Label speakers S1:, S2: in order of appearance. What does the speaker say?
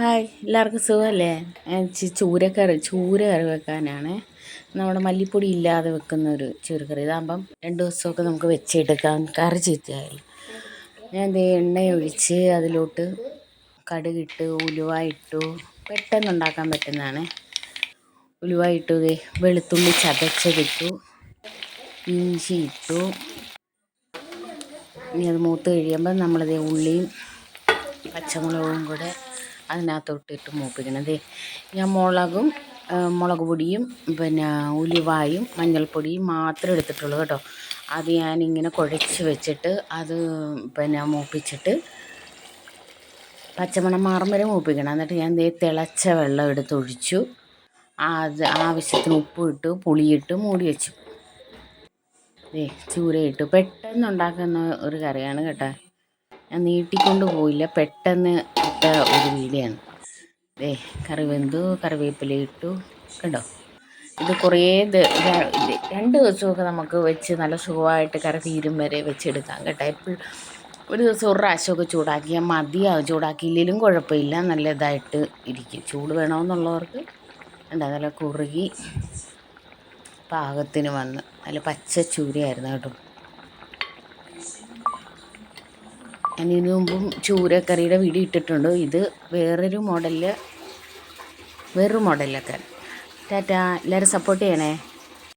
S1: Hi എല്ലാവർക്കും സുഖമല്ലേ? ചൂരക്കറി ചൂര കറി വെക്കാനാണ്. നമ്മുടെ മല്ലിപ്പൊടി ഇല്ലാതെ വെക്കുന്ന ഒരു ചൂരക്കറി. ഇതാകുമ്പം രണ്ട് ദിവസമൊക്കെ നമുക്ക് വെച്ചെടുക്കാം. കറി ചീത്തയായി ഞാൻ ദേ എണ്ണ ഒഴിച്ച് അതിലോട്ട് കടുകിട്ട് ഉലുവ ഇട്ടു പെട്ടെന്ന് ഉണ്ടാക്കാൻ പറ്റുന്നതാണ്. ഉലുവ ഇട്ടു വെളുത്തുള്ളി ചതച്ചതിട്ടു. ഇഞ്ചി ഇട്ടു. ഇനി അത് മൂത്ത് കഴിയുമ്പോൾ നമ്മളിത് ഉള്ളിയും പച്ചമുളകും കൂടെ അതിനകത്തോട്ട് ഇട്ട് മൂപ്പിക്കണം. ദേ ഞാൻ മുളകും മുളക് പൊടിയും പിന്നെ ഉലുവായും മഞ്ഞൾപ്പൊടിയും മാത്രമേ എടുത്തിട്ടുള്ളൂ കേട്ടോ. അത് ഞാൻ ഇങ്ങനെ കുഴച്ച് വെച്ചിട്ട് അത് പിന്നെ മൂപ്പിച്ചിട്ട് പച്ചമണം മാറും വരെ മൂപ്പിക്കണം. എന്നിട്ട് ഞാൻ ദേ തിളച്ച വെള്ളം എടുത്ത് ഒഴിച്ചു. അത് ആവശ്യത്തിന് ഉപ്പിട്ട് പുളിയിട്ട് മൂടി വെച്ചു. ദേ ചൂരയിട്ട്. പെട്ടെന്ന് ഉണ്ടാക്കുന്ന ഒരു കറിയാണ് കേട്ടോ. ഞാൻ നീട്ടിക്കൊണ്ട് പോയില്ല. പെട്ടെന്ന് ഇട്ട ഒരു വീഡിയോയാണ്. ദേ കറി വെന്തു കറിവേപ്പില ഇട്ടു കണ്ടോ? ഇത് കുറേ രണ്ട് ദിവസമൊക്കെ നമുക്ക് വെച്ച് നല്ല സുഖമായിട്ട് കറി തീരും വരെ വെച്ചെടുക്കാം കേട്ടോ. എപ്പോഴും ഒരു ദിവസം ഒരു പ്രാവശ്യമൊക്കെ ചൂടാക്കിയാൽ മതിയാവും. ചൂടാക്കിയില്ലെങ്കിലും കുഴപ്പമില്ല. നല്ല ഇതായിട്ട് ഇരിക്കും. ചൂട് വേണമെന്നുള്ളവർക്ക് എന്താ നല്ല കുറുകി പാകത്തിന് വന്ന് നല്ല പച്ച ചൂരയായിരുന്നു കേട്ടോ. ഞാൻ ഇതിനു മുമ്പും ചൂരക്കറിയുടെ വീഡിയോ ഇട്ടിട്ടുണ്ട്. ഇത് വേറൊരു മോഡലിൽ വേറൊരു മോഡലിലൊക്കെ ടാറ്റ എല്ലാവരും സപ്പോർട്ട് ചെയ്യണേ.